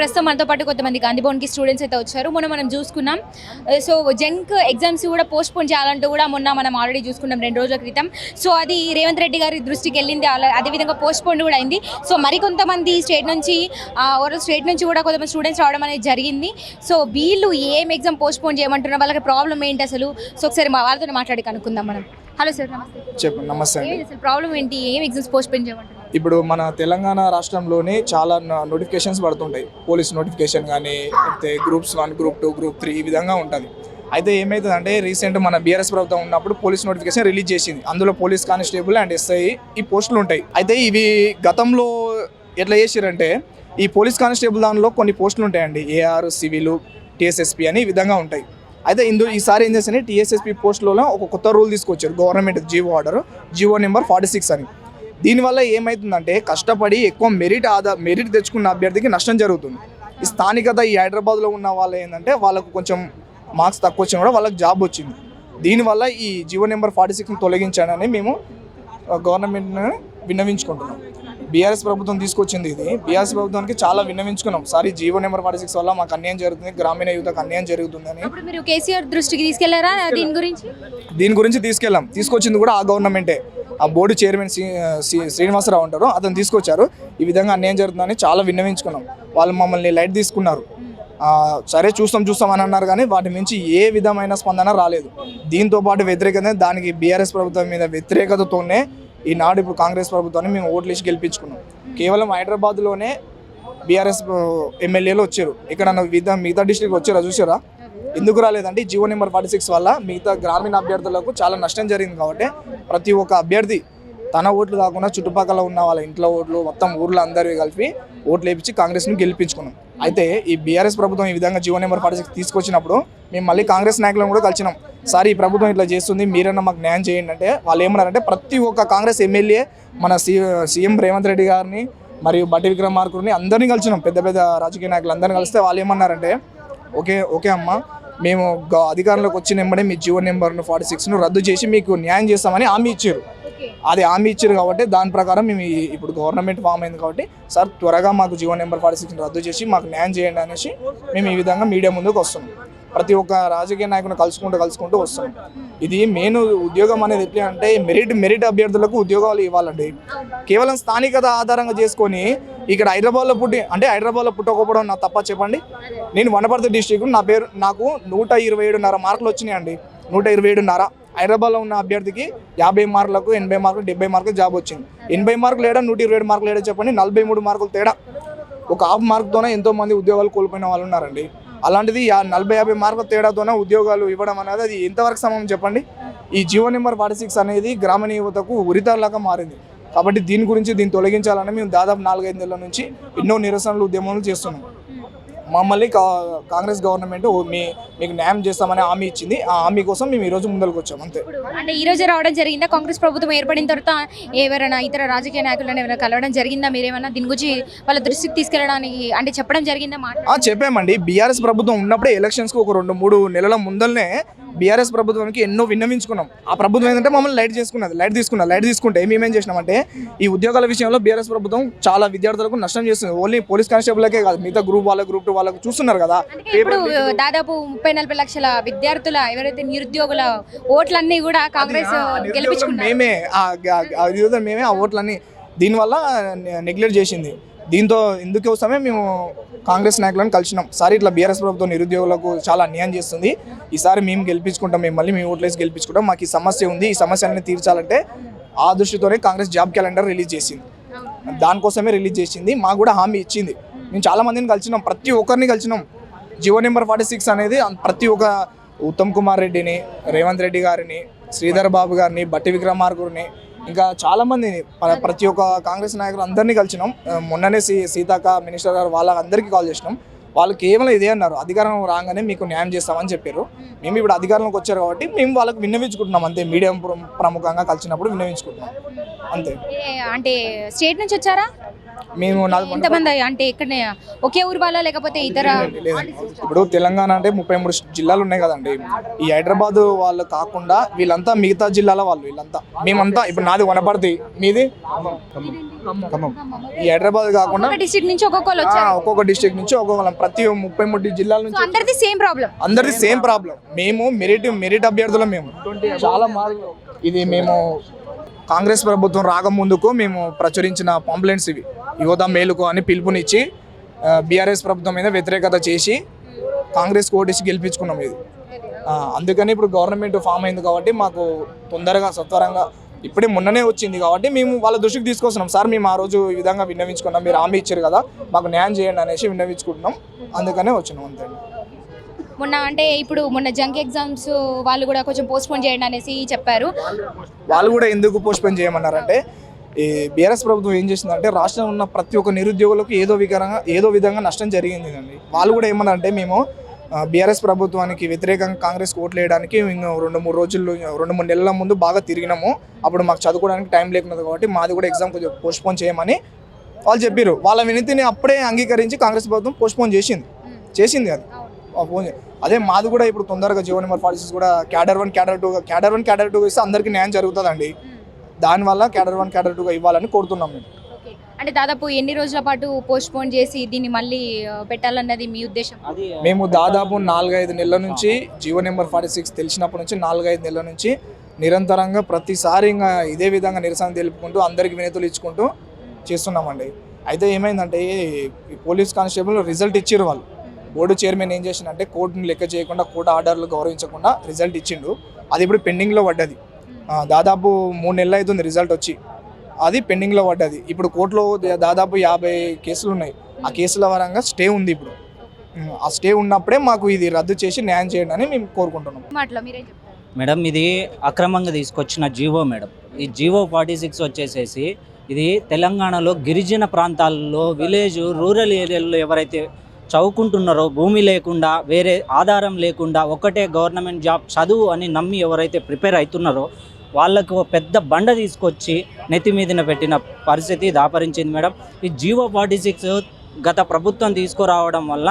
ప్రస్తుతం మనతో పాటు కొంతమంది గాంధీ భవన్కి స్టూడెంట్స్ అయితే వచ్చారు. మొన్న మనం చూసుకున్నాం. సో జంక్ ఎగ్జామ్స్ కూడా పోస్ట్ పోన్ చేయాలంటూ కూడా మొన్న మనం ఆల్రెడీ చూసుకున్నాం రెండు రోజుల క్రితం. సో అది రేవంత్ రెడ్డి గారి దృష్టికి వెళ్ళింది. అదేవిధంగా పోస్ట్ పోన్ కూడా అయింది. సో మరికొంతమంది స్టేట్ నుంచి ఓవరాల్ స్టేట్ నుంచి కూడా కొంతమంది స్టూడెంట్స్ రావడం అనేది జరిగింది. సో వీళ్ళు ఏం ఎగ్జామ్ పోస్ట్ పోన్ చేయమంటున్నారు వాళ్ళకి ప్రాబ్లం ఏంటి అసలు? సో ఒకసారి మా వాళ్ళతో మాట్లాడి కనుక్కుందాం మనం. హలో సార్ నమస్తే. చెప్పు నమస్తే ప్రాబ్లం ఏంటి? ఏం ఎగ్జామ్స్ పోస్ట్ పోన్ చేయమంటున్నారు? ఇప్పుడు మన తెలంగాణ రాష్ట్రంలోనే చాలా నోటిఫికేషన్స్ పడుతుంటాయి. పోలీస్ నోటిఫికేషన్ కానీ లేకపోతే groups one group two group three ఈ విధంగా ఉంటుంది. అయితే ఏమవుతుందంటే రీసెంట్ మన బీఆర్ఎస్ ప్రభుత్వం ఉన్నప్పుడు పోలీస్ నోటిఫికేషన్ రిలీజ్ చేసింది. అందులో పోలీస్ కానిస్టేబుల్ అండ్ ఎస్ఐ ఈ పోస్టులు ఉంటాయి. అయితే ఇవి గతంలో ఎట్లా చేసిరంటే ఈ పోలీస్ కానిస్టేబుల్ దానిలో కొన్ని పోస్టులు ఉంటాయండి. ఏఆర్ సివిల్ టీఎస్ఎస్పి అని ఈ విధంగా ఉంటాయి. అయితే ఇందు ఈసారి ఏం చేస్తే టీఎస్ఎస్పి పోస్టులలో ఒక కొత్త రూల్ తీసుకొచ్చారు. Government GO order GO number forty six అని. దీనివల్ల ఏమవుతుందంటే కష్టపడి ఎక్కువ మెరిట్ ఆదా మెరిట్ తెచ్చుకున్న అభ్యర్థికి నష్టం జరుగుతుంది. ఈ స్థానికత ఈ హైదరాబాద్లో ఉన్న వాళ్ళు ఏంటంటే వాళ్ళకు కొంచెం మార్క్స్ తక్కువ వచ్చినా కూడా వాళ్ళకి జాబ్ వచ్చింది. దీనివల్ల ఈ జీవో నెంబర్ ఫార్టీ సిక్స్ని తొలగించాడని మేము గవర్నమెంట్ని విన్నవించుకుంటున్నాం. బీఆర్ఎస్ ప్రభుత్వం తీసుకొచ్చింది ఇది. బీఆర్ఎస్ ప్రభుత్వానికి చాలా విన్నవించుకున్నాం. Sorry GO number forty six వల్ల మాకు అన్యాయం జరుగుతుంది. గ్రామీణ యువతకు అన్యాయం జరుగుతుందని. అప్పుడు మీరు కేసీఆర్ దృష్టికి తీసుకెళ్ళారా? దీని గురించి? దీని గురించి తీసుకెళ్ళాం. తీసుకొచ్చింది కూడా ఆ గవర్నమెంటే. ఆ బోర్డు చైర్మన్ శ్రీ శ్రీ- శ్రీనివాసరావు ఉంటారు అతను తీసుకొచ్చారు. ఈ విధంగా అన్యాయం జరుగుతుందని చాలా విన్నవించుకున్నాం. వాళ్ళు మమ్మల్ని లైట్ తీసుకున్నారు. ఆ, సరే చూస్తాం చూస్తాం అని అన్నారు కానీ వాటి నుంచి ఏ విధమైన స్పందన రాలేదు. దీంతో పాటు వ్యతిరేకత దానికి బీఆర్ఎస్ ప్రభుత్వం మీద వ్యతిరేకతతోనే ఈనాడు ఇప్పుడు కాంగ్రెస్ ప్రభుత్వాన్ని మేము ఓట్లు వేసి గెలిపించుకున్నాం. కేవలం హైదరాబాద్లోనే బీఆర్ఎస్ ఎమ్మెల్యేలు వచ్చారు. ఇక్కడ మిగతా మిగతా డిస్ట్రిక్ట్ వచ్చారా చూసారా? ఎందుకు రాలేదంటే జీవో నెంబర్ ఫార్టీ సిక్స్ వల్ల మిగతా గ్రామీణ అభ్యర్థులకు చాలా నష్టం జరిగింది కాబట్టి ప్రతి ఒక్క అభ్యర్థి తన ఓట్లు కాకుండా చుట్టుపక్కల ఉన్న వాళ్ళ ఇంట్లో ఓట్లు మొత్తం ఊర్లో అందరివి కలిపి ఓట్లు వేపించి కాంగ్రెస్ను గెలిపించుకున్నాం. అయితే ఈ బీఆర్ఎస్ ప్రభుత్వం ఈ విధంగా జీవో నెంబర్ ఫార్టీ సిక్స్ తీసుకొచ్చినప్పుడు మేము మళ్ళీ కాంగ్రెస్ నాయకులను కూడా కలిసినాం. సార్ ఈ ప్రభుత్వం ఇట్లా చేస్తుంది మీరన్నా మాకు న్యాయం చేయండి అంటే వాళ్ళు ఏమన్నారంటే ప్రతి ఒక్క కాంగ్రెస్ ఎమ్మెల్యే మన సీ సీఎం రేవంత్ రెడ్డి గారిని మరియు బట్టి విక్రమార్కుడిని అందరినీ కలిసినాం. పెద్ద పెద్ద రాజకీయ నాయకులు అందరినీ కలిస్తే వాళ్ళు ఏమన్నారంటే ఓకే ఓకే అమ్మా మేము అధికారంలోకి వచ్చిన వెంబడే మీ జీవో నెంబర్ను ఫార్టీ సిక్స్ను రద్దు చేసి మీకు న్యాయం చేస్తామని హామీ ఇచ్చారు. అది హామీ ఇచ్చారు కాబట్టి దాని ప్రకారం మేము ఇప్పుడు గవర్నమెంట్ ఫామ్ అయింది కాబట్టి సార్ త్వరగా మాకు జీవో నెంబర్ ఫార్టీ సిక్స్ని రద్దు చేసి మాకు న్యాయం చేయండి అనేసి మేము ఈ విధంగా మీడియా ముందుకు వస్తున్నాం. ప్రతి ఒక్క రాజకీయ నాయకుని కలుసుకుంటూ కలుసుకుంటూ వస్తాం. ఇది మెయిన్ ఉద్యోగం అనేది ఎట్లా అంటే మెరిట్ మెరిట్ అభ్యర్థులకు ఉద్యోగాలు ఇవ్వాలండి. కేవలం స్థానికత ఆధారంగా చేసుకొని ఇక్కడ హైదరాబాద్లో పుట్టి అంటే హైదరాబాద్లో పుట్టకపోవడం నా తప్ప చెప్పండి. నేను వనపర్తి డిస్టిక్ నా పేరు నాకు నూట ఇరవై ఏడున్నర మార్కులు వచ్చినాయండి. నూట ఇరవై ఏడున్నర. హైదరాబాద్లో ఉన్న అభ్యర్థికి యాభై మార్కులకు ఎనభై మార్కులు డెబ్బై మార్కులు జాబ్ వచ్చింది. ఎనభై మార్కులు ఏడా నూట ఇరవై ఏడు మార్కులు ఏడా చెప్పండి. నలభై మూడు మార్కులు తేడా. ఒక హాఫ్ మార్క్తోనే ఎంతో మంది ఉద్యోగాలు కోల్పోయిన వాళ్ళు ఉన్నారండి. అలాంటిది నలభై యాభై మార్కుల తేడాతోనే ఉద్యోగాలు ఇవ్వడం అనేది అది ఎంతవరకు సమయం చెప్పండి? ఈ జీవో నెంబర్ ఫార్టీ సిక్స్ అనేది గ్రామీణ యువతకు ఉరితలాగా మారింది. కాబట్టి దీని గురించి దీన్ని తొలగించాలని మేము దాదాపు నాలుగైదు నెలల నుంచి ఎన్నో నిరసనలు ఉద్యమాలు చేస్తున్నాం. మమ్మల్ని కాంగ్రెస్ గవర్నమెంట్ మీ మీకు న్యాయం చేస్తామని హామీ ఇచ్చింది. ఆ హామీ కోసం మేము ఈరోజు ముందరకు వచ్చాం అంతే. అంటే ఈ రోజే రావడం జరిగిందా? కాంగ్రెస్ ప్రభుత్వం ఏర్పడిన తర్వాత ఎవరైనా ఇతర రాజకీయ నాయకులను ఎవరైనా కలవడం జరిగిందా? మీరేమన్నా దీని గురించి వాళ్ళ దృష్టికి తీసుకెళ్ళడానికి అంటే చెప్పడం జరిగిందా? చెప్పామండి. బీఆర్ఎస్ ప్రభుత్వం ఉన్నప్పుడే ఎలక్షన్స్కి ఒక రెండు మూడు నెలల ముందల్నే బీఆర్ఎస్ ప్రభుత్వానికి ఎన్నో విన్నవించుకున్నాం. ఆ ప్రభుత్వం ఏంటంటే మమ్మల్ని లైట్ చేసుకున్నది లైట్ తీసుకున్నది లైట్ తీసుకుంటే మేమేం చేసినామంటే ఈ ఉద్యోగాల విషయంలో బీఆర్ఎస్ ప్రభుత్వం చాలా విద్యార్థులకు నష్టం చేస్తుంది. ఓన్లీ పోలీస్ కానిస్టేబుల్కే కాదు మిగతా గ్రూప్ వాళ్ళ గ్రూప్ టూ వాళ్ళకు చూస్తున్నారు కదా. ఇప్పుడు దాదాపు ముప్పై నలభై లక్షల విద్యార్థుల ఎవరైతే నిరుద్యోగుల ఓట్లన్నీ కూడా కాంగ్రెస్ మేమే మేమే ఆ ఓట్లన్నీ దీనివల్ల నెగ్లెక్ట్ చేసింది. దీంతో ఇందుకోసమే మేము కాంగ్రెస్ నాయకులను కలిసినాం. సార్ ఇట్లా బీఆర్ఎస్ ప్రభుత్వం నిరుద్యోగులకు చాలా అన్యాయం చేస్తుంది. ఈసారి మేము గెలిపించుకుంటాం మిమ్మల్ని మేము ఓట్లేసి గెలిపించుకుంటాం. మాకు ఈ సమస్య ఉంది. ఈ సమస్యలన్నీ తీర్చాలంటే ఆ దృష్టితోనే కాంగ్రెస్ జాబ్ క్యాలెండర్ రిలీజ్ చేసింది. దానికోసమే రిలీజ్ చేసింది. మాకు కూడా హామీ ఇచ్చింది. మేము చాలా మందిని కలిసినాం. ప్రతి ఒక్కరిని కలిసినాం. జియో నెంబర్ ఫార్టీ సిక్స్ అనేది ప్రతి ఒక్క ఉత్తమ్ కుమార్ రెడ్డిని రేవంత్ రెడ్డి గారిని శ్రీధర్ బాబు గారిని బట్టి విక్రమార్కుడిని ఇంకా చాలామంది ప్రతి ఒక్క కాంగ్రెస్ నాయకులు అందరినీ కలిసినాం. మొన్ననే సీ సీతాక మినిస్టర్ గారు వాళ్ళందరికీ కాల్ చేసినాం. వాళ్ళు కేవలం ఇదే అన్నారు. అధికారం రాగానే మీకు న్యాయం చేస్తామని చెప్పారు. మేము ఇప్పుడు అధికారంలోకి వచ్చారు కాబట్టి మేము వాళ్ళకి విన్నవించుకుంటున్నాం. అంతే మీడియం ప్రముఖంగా కలిసినప్పుడు విన్నవించుకుంటున్నాం. అంతే. అంటే స్టేట్ నుంచి వచ్చారా? మేము ఎంతమంది అంటే ఇక్కడ ఒకే ఊరు వాళ్ళ లేకపోతే ఇతర ఇప్పుడు తెలంగాణ అంటే ముప్పై మూడు జిల్లాలు ఉన్నాయి కదండి. ఈ హైదరాబాద్ వాళ్ళు కాకుండా వీళ్ళంతా మిగతా జిల్లాల వాళ్ళు వీళ్ళంతా. మేమంతా ఇప్పుడు నాది వనపర్తి మీది? ఖమ్మం. ఈ హైదరాబాద్ కాకుండా డిస్ట్రిక్ట్ నుంచి ఒక్కొక్కరు వచ్చారు. ఒక్కొక్క డిస్ట్రిక్ట్ నుంచి ఒక్కొక్క ప్రతి ముప్పై మూడు జిల్లాల నుంచి అందరిది సేమ్ ప్రాబ్లం అందరిది సేమ్ ప్రాబ్లం మేము మెరిట్ మెరిట్ అభ్యర్థులం మేము. చాలా ఇది మేము కాంగ్రెస్ ప్రభుత్వం రాకముందుకు మేము ప్రచురించిన పాంప్లెంట్స్ ఇవి. యువత మేలుకు అని పిలుపునిచ్చి బీఆర్ఎస్ ప్రభుత్వం మీద వ్యతిరేకత చేసి కాంగ్రెస్ ఓటేసి గెలిపించుకున్నాం ఇది. అందుకని ఇప్పుడు గవర్నమెంట్ ఫామ్ అయింది కాబట్టి మాకు తొందరగా సత్వరంగా ఇప్పుడే మొన్ననే వచ్చింది కాబట్టి మేము వాళ్ళ దృష్టికి తీసుకొస్తున్నాం. సార్ మేము ఆ రోజు ఈ విధంగా విన్నవించుకున్నాం మీరు హామీ ఇచ్చారు కదా మాకు న్యాయం చేయండి అనేసి విన్నవించుకుంటున్నాం. అందుకనే వచ్చినాం అంతే మొన్న అంటే ఇప్పుడు మొన్న జంక్ ఎగ్జామ్స్ వాళ్ళు కూడా కొంచెం పోస్ట్ పోన్ చేయండి అనేసి చెప్పారు. వాళ్ళు కూడా ఎందుకు పోస్ట్పోన్ చేయమన్నారంటే ఈ బీఆర్ఎస్ ప్రభుత్వం ఏం చేసిందంటే రాష్ట్రంలో ఉన్న ప్రతి ఒక్క నిరుద్యోగులకు ఏదో విధంగా ఏదో విధంగా నష్టం జరిగింది అండి వాళ్ళు కూడా ఏమన్నారంటే మేము బీఆర్ఎస్ ప్రభుత్వానికి వ్యతిరేకంగా కాంగ్రెస్ ఓట్లు వేయడానికి ఇంకా రెండు మూడు రోజుల్లో రెండు మూడు నెలల ముందు బాగా తిరిగినాము. అప్పుడు మాకు చదువుకోవడానికి టైం లేకున్నది కాబట్టి మాది కూడా ఎగ్జామ్ కొంచెం పోస్ట్పోన్ చేయమని వాళ్ళు చెప్పారు వాళ్ళ వినతిని అప్పుడే అంగీకరించి కాంగ్రెస్ ప్రభుత్వం పోస్ట్పోన్ చేసింది. చేసింది అది. ఫోన్ అదే మాది కూడా ఇప్పుడు తొందరగా జీవో నెంబర్ ఫార్టీ సిక్స్ కూడా cadre one cadre two cadre one cadre two ఇస్తే అందరికీ న్యాయం జరుగుతుందండి. దానివల్ల క్యాడర్ వన్ క్యాడర్ టూగా ఇవ్వాలని కోరుతున్నాం మేము. అంటే దాదాపు ఎన్ని రోజుల పాటు పోస్ట్ పోన్ చేసి దీన్ని మళ్ళీ పెట్టాలన్నది మీ ఉద్దేశం? మేము దాదాపు నాలుగైదు నెలల నుంచి జీవో నెంబర్ ఫార్టీ సిక్స్ తెలిసినప్పటి నుంచి నాలుగైదు నెలల నుంచి నిరంతరంగా ప్రతిసారి ఇంకా ఇదే విధంగా నిరసన తెలుపుకుంటూ అందరికి వినతులు ఇచ్చుకుంటూ చేస్తున్నామండి. అయితే ఏమైందంటే ఈ పోలీస్ కానిస్టేబుల్ రిజల్ట్ ఇచ్చిర్రు వాళ్ళు. బోర్డు చైర్మన్ ఏం చేసిందంటే కోర్టుని లెక్క చేయకుండా కోర్టు ఆర్డర్లు గౌరవించకుండా రిజల్ట్ ఇచ్చిండు. అది ఇప్పుడు పెండింగ్లో పడ్డది. ఆ, దాదాపు మూడు నెలలు అవుతుంది రిజల్ట్ వచ్చి. అది పెండింగ్లో పడ్డది. ఇప్పుడు కోర్టులో దాదాపు యాభై కేసులు ఉన్నాయి. ఆ కేసుల పరంగా స్టే ఉంది ఇప్పుడు. ఆ స్టే ఉన్నప్పుడే మాకు ఇది రద్దు చేసి న్యాయం చేయండి అని మేము కోరుకుంటున్నాం. మాటలో మీరేం చెప్తారు? మేడం ఇది అక్రమంగా తీసుకొచ్చిన జీవో మేడం. ఈ జీవో ఫార్టీ సిక్స్ వచ్చేసేసి ఇది తెలంగాణలో గిరిజన ప్రాంతాల్లో విలేజ్ రూరల్ ఏరియాల్లో ఎవరైతే చదువుకుంటున్నారో భూమి లేకుండా వేరే ఆధారం లేకుండా ఒకటే గవర్నమెంట్ జాబ్ చదువు అని నమ్మి ఎవరైతే ప్రిపేర్ అవుతున్నారో వాళ్ళకు పెద్ద బండ తీసుకొచ్చి నెత్తి మీదన పెట్టిన పరిస్థితి దాపరించింది మేడం. ఈ జీవో ఫార్టీ సిక్స్ గత ప్రభుత్వం తీసుకురావడం వల్ల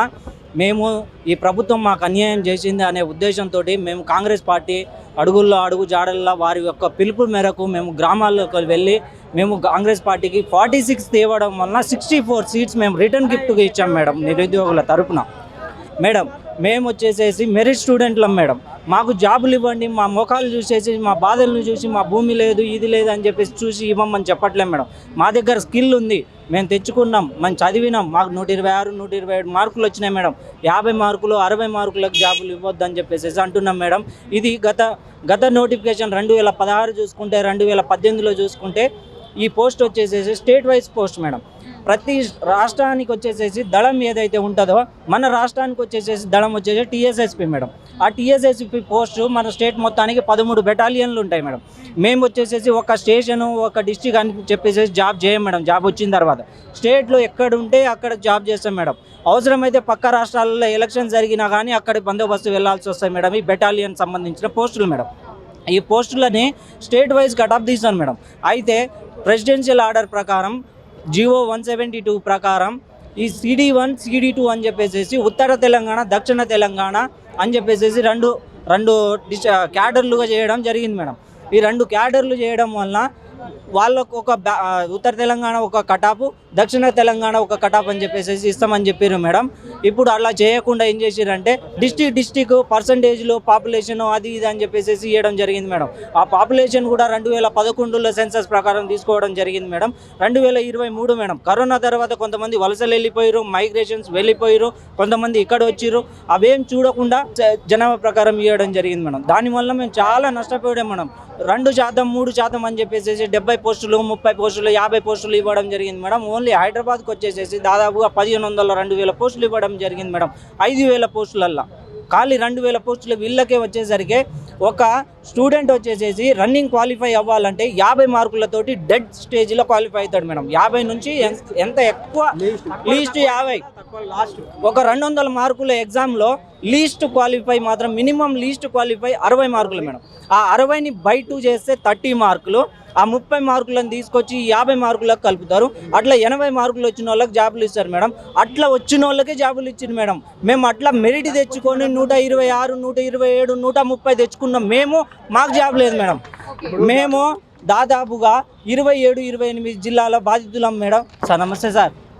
మేము ఈ ప్రభుత్వం మాకు అన్యాయం చేసింది అనే ఉద్దేశంతో మేము కాంగ్రెస్ పార్టీ అడుగుల్లో అడుగు జాడల్లో వారి యొక్క పిలుపు మేరకు మేము గ్రామాల్లోకి వెళ్ళి మేము కాంగ్రెస్ పార్టీకి ఫార్టీ సిక్స్ తేవడం వలన సిక్స్టీ ఫోర్ సీట్స్ మేము రిటర్న్ గిఫ్ట్గా ఇచ్చాం మేడం నిరుద్యోగుల తరపున. మేడం మేము వచ్చేసేసి మెరిట్ స్టూడెంట్లం మేడం. మాకు జాబులు ఇవ్వండి మా ముఖాలు చూసేసి మా బాధలను చూసి మా భూమి లేదు ఇది లేదు అని చెప్పేసి చూసి ఇవ్వమని చెప్పట్లేం మేడం. మా దగ్గర స్కిల్ ఉంది మేము తెచ్చుకున్నాం మేము చదివినాం మాకు నూట ఇరవై ఆరు నూట ఇరవై ఏడు మార్కులు వచ్చినాయి మేడం. యాభై మార్కులు అరవై మార్కులకు జాబులు ఇవ్వద్దు అని చెప్పేసి అంటున్నాం మేడం. ఇది గత గత నోటిఫికేషన్ రెండు వేల పదహారు చూసుకుంటే రెండు వేల పద్దెనిమిదిలో చూసుకుంటే ఈ పోస్ట్ వచ్చేసేసి స్టేట్ వైజ్ పోస్ట్ మేడం. ప్రతి రాష్ట్రానికి వచ్చేసేసి దళం ఏదైతే ఉంటుందో మన రాష్ట్రానికి వచ్చేసేసి దళం వచ్చేసి టీఎస్ఎస్పి మేడం. ఆ టీఎస్ఎస్పి పోస్టు మన స్టేట్ మొత్తానికి పదమూడు బెటాలియన్లు ఉంటాయి మేడం. మేము వచ్చేసేసి ఒక స్టేషను ఒక డిస్టిక్ అని చెప్పేసి జాబ్ చేయం మేడం జాబ్ వచ్చిన తర్వాత. స్టేట్లో ఎక్కడ ఉంటే అక్కడ జాబ్ చేస్తాం మేడం. అవసరమైతే పక్క రాష్ట్రాలలో ఎలక్షన్ జరిగినా కానీ అక్కడ బందోబస్తు వెళ్ళాల్సి వస్తాయి మేడం. ఈ బెటాలియన్ సంబంధించిన పోస్టులు మేడం. ఈ పోస్టులని స్టేట్ వైజ్ కటాఫ్ తీసాను మేడం. అయితే ప్రెసిడెన్షియల్ ఆర్డర్ ప్రకారం జివో వన్ సెవెంటీ టూ ప్రకారం ఈ సిడి వన్ సిడి టూ అని చెప్పేసి ఉత్తర తెలంగాణ దక్షిణ తెలంగాణ అని చెప్పేసి రెండు రెండు డిస్ క్యాడర్లుగా చేయడం జరిగింది మేడం. ఈ రెండు క్యాడర్లు చేయడం వల్ల వాళ్ళకు ఒక బ్యా- ఉత్తర తెలంగాణ ఒక కటాపు దక్షిణ తెలంగాణ ఒక కటాప్ అని చెప్పేసి ఇస్తామని చెప్పారు మేడం. ఇప్పుడు అలా చేయకుండా ఏం చేసిరంటే డిస్టిక్ డిస్టిక్ పర్సంటేజ్లో పాపులేషన్ అది ఇది అని చెప్పేసి ఇవ్వడం జరిగింది మేడం. ఆ పాపులేషన్ కూడా రెండు వేల పదకొండులో సెన్సస్ ప్రకారం తీసుకోవడం జరిగింది మేడం. రెండు వేల ఇరవై మూడు మేడం కరోనా తర్వాత కొంతమంది వలసలు వెళ్ళిపోయారు మైగ్రేషన్స్ వెళ్ళిపోయారు కొంతమంది ఇక్కడ వచ్చిర్రు. అవేం చూడకుండా జ- జనాభా ప్రకారం ఇవ్వడం జరిగింది మేడం. దానివల్ల మేము చాలా నష్టపోయాం మేడం. రెండు శాతం మూడు శాతం అని చెప్పేసి డెబ్బై పోస్టులు ముప్పై పోస్టులు యాభై పోస్టులు ఇవ్వడం జరిగింది మేడం. ఓన్లీ హైదరాబాద్కి వచ్చేసేసి దాదాపుగా పదిహేను వందల రెండు వేల పోస్టులు ఇవ్వడం జరిగింది మేడం. ఐదు వేల పోస్టులల్లా. ఖాళీ రెండు వేల పోస్టులు వీళ్ళకే వచ్చేసరికి ఒక స్టూడెంట్ వచ్చేసేసి రన్నింగ్ క్వాలిఫై అవ్వాలంటే యాభై మార్కులతోటి డెడ్ స్టేజ్లో క్వాలిఫై అవుతాడు మేడం. యాభై నుంచి ఎంత ఎక్కువ లీస్ట్ యాభై. ఒక రెండు వందల మార్కుల ఎగ్జామ్లో లీస్ట్ క్వాలిఫై మాత్రం మినిమం లీస్ట్ క్వాలిఫై అరవై మార్కులు మేడం. ఆ అరవైని బై టూ చేస్తే థర్టీ మార్కులు ఆ ముప్పై మార్కులను తీసుకొచ్చి యాభై మార్కులకు కలుపుతారు. అట్లా ఎనభై మార్కులు వచ్చిన వాళ్ళకి జాబులు ఇస్తారు మేడం. అట్లా వచ్చిన వాళ్ళకే జాబులు ఇచ్చింది మేడం. మేము అట్లా మెరిట్ తెచ్చుకొని నూట ఇరవై ఆరు నూట ఇరవై ఏడు నూట ముప్పై తెచ్చుకున్నాం. మేము మాకు జాబ్ లేదు మేడం. మేము దాదాపుగా ఇరవై ఏడు ఇరవై ఎనిమిది జిల్లాల బాధితులం మేడం. సార్ నమస్తే సార్.